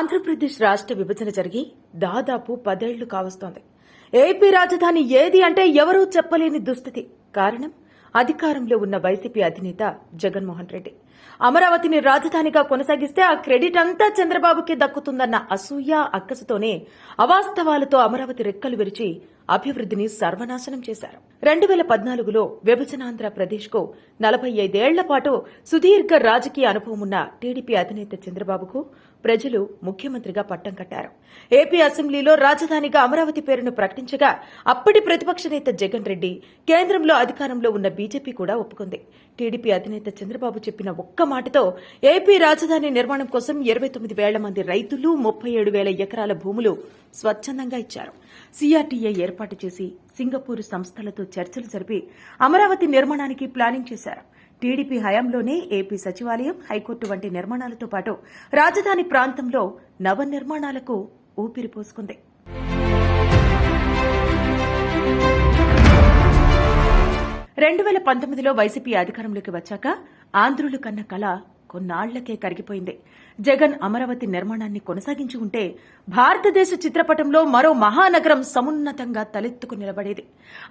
ఆంధ్రప్రదేశ్ రాష్ట్ర విభజన జరిగి దాదాపు పదేళ్ళు కావస్తోంది. ఏపీ రాజధాని ఏది అంటే ఎవరూ చెప్పలేని దుస్థితి. కారణం? అధికారంలో ఉన్న వైసీపీ అధినేత జగన్మోహన్ రెడ్డి. అమరావతిని రాజధానిగా కొనసాగిస్తే ఆ క్రెడిట్ అంతా చంద్రబాబుకే దక్కుతుందన్న అసూయ అక్కసుతోనే అవాస్తవాలతో అమరావతి రెక్కలు విరిచి అభివృద్ధిని సర్వనాశనం చేశారు. రెండు వేల పద్నాలుగులో విభజనాంధ్ర ప్రదేశ్కు నలభై ఐదేళ్ళ పాటు సుదీర్ఘ రాజకీయ అనుభవం ఉన్న టీడీపీ అధినేత చంద్రబాబుకు ప్రజలు ముఖ్యమంత్రిగా పట్టం కట్టారు. ఏపీ అసెంబ్లీలో రాజధానిగా అమరావతి పేరును ప్రకటించగా అప్పటి ప్రతిపక్ష నేత జగన్ రెడ్డి కేంద్రంలో అధికారంలో ఉన్న బీజేపీ కూడా ఒప్పుకుంది. టీడీపీ అధినేత చంద్రబాబు చెప్పిన ఒక్క మాటతో ఏపీ రాజధాని నిర్మాణం కోసం ఇరవై తొమ్మిది వేల మంది రైతులు ముప్పై ఏడు వేల ఎకరాల భూములు స్వచ్ఛందంగా ఇచ్చారు. సీఆర్టీఏ ఏర్పాటు చేసి సింగపూర్ సంస్థలతో చర్చలు జరిపి అమరావతి నిర్మాణానికి ప్లానింగ్ చేశారు. టీడీపీ హయాంలోనే ఏపీ సచివాలయం హైకోర్టు వంటి నిర్మాణాలతో పాటు రాజధాని ప్రాంతంలో నవ నిర్మాణాలకు ఊపిరి పోసుకుంది. రెండు వేల పంతొమ్మిదిలో వైసీపీ అధికారంలోకి వచ్చాక ఆంధ్రులు కన్న కళ కొన్నాళ్ళకే కరిగిపోయింది. జగన్ అమరావతి నిర్మాణాన్ని కొనసాగించి ఉంటే భారతదేశ చిత్రపటంలో మరో మహానగరం సమున్నతంగా తలెత్తుకు నిలబడేది.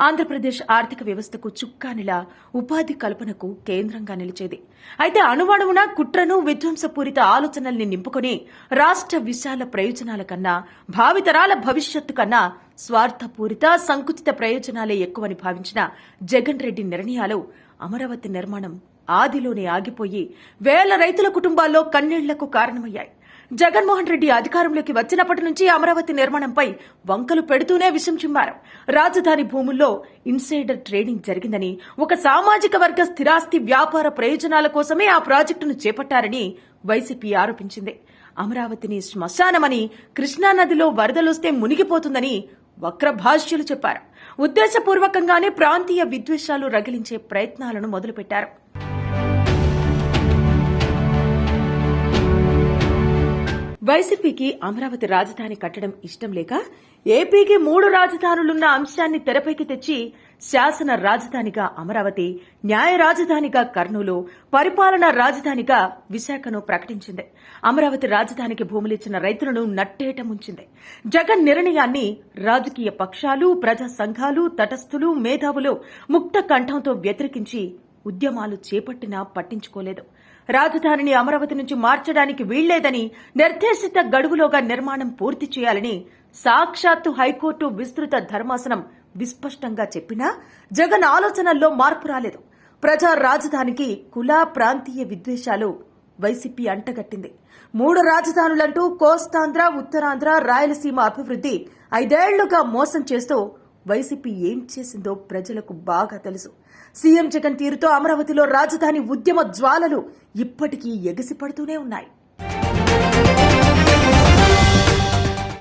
ఆంధ్రప్రదేశ్ ఆర్థిక వ్యవస్థకు చుక్కానిలా ఉపాధి కల్పనకు కేంద్రంగా నిలిచేది. అయితే అణువణువున కుట్రను విధ్వంసపూరిత ఆలోచనల్ని నింపుకొని రాష్ట్ర విశాల ప్రయోజనాల కన్నా భావితరాల భవిష్యత్తు కన్నా స్వార్థపూరిత సంకుచిత ప్రయోజనాలే ఎక్కువని భావించిన జగన్ రెడ్డి నిర్ణయాలు అమరావతి నిర్మాణం ఆదిలోనే ఆగిపోయి వేల రైతుల కుటుంబాల్లో కన్నీళ్ళకు కారణమయ్యాయి. జగన్మోహన్ రెడ్డి అధికారంలోకి వచ్చినప్పటి నుంచి అమరావతి నిర్మాణంపై వంకలు పెడుతూనే విషం చిమ్మారు. రాజధాని భూముల్లో ఇన్సైడర్ ట్రేడింగ్ జరిగిందని ఒక సామాజిక వర్గ స్థిరాస్తి వ్యాపార ప్రయోజనాల కోసమే ఆ ప్రాజెక్టును చేపట్టారని వైసీపీ ఆరోపించింది. అమరావతిని శ్మశానమని కృష్ణానదిలో వరదలొస్తే మునిగిపోతుందని వక్ర భాష్యులు చెప్పారు. ఉద్దేశపూర్వకంగానే ప్రాంతీయ విద్వేషాలు రగిలించే ప్రయత్నాలను మొదలుపెట్టారు. వైసీపీకి అమరావతి రాజధాని కట్టడం ఇష్టం లేక ఏపీకి మూడు రాజధానులున్న అంశాన్ని తెరపైకి తెచ్చి శాసన రాజధానిగా అమరావతి న్యాయ రాజధానిగా కర్నూలు పరిపాలనా రాజధానిగా విశాఖను ప్రకటించింది. అమరావతి రాజధానికి భూములిచ్చిన రైతులను నట్టేట ముంచింది. జగన్ నిర్ణయాన్ని రాజకీయ పక్షాలు ప్రజా సంఘాలు తటస్థులు మేధావులు ముక్త కంఠంతో వ్యతిరేకించి ఉద్యమాలు చేపట్టినా పట్టించుకోలేదు. రాజధానిని అమరావతి నుంచి మార్చడానికి వీల్లేదని నిర్దేశిత గడువులోగా నిర్మాణం పూర్తి చేయాలని సాక్షాత్తు హైకోర్టు విస్తృత ధర్మాసనం విస్పష్టంగా చెప్పినా జగన్ ఆలోచనల్లో మార్పు రాలేదు. ప్రజా రాజధానికి కుల ప్రాంతీయ విద్వేషాలు వైసీపీ అంటగట్టింది. మూడు రాజధానులంటూ కోస్తాంధ్ర ఉత్తరాంధ్ర రాయలసీమ అభివృద్ధి ఐదేళ్ళుగా మోసం చేస్తూ వైసీపీ ఏం చేసిందో ప్రజలకు బాగా తెలుసు. సీఎం జగన్ తీరుతో అమరావతిలో రాజధాని ఉద్యమ జ్వాలలు ఇప్పటికీ ఎగసిపడుతూనే ఉన్నాయి.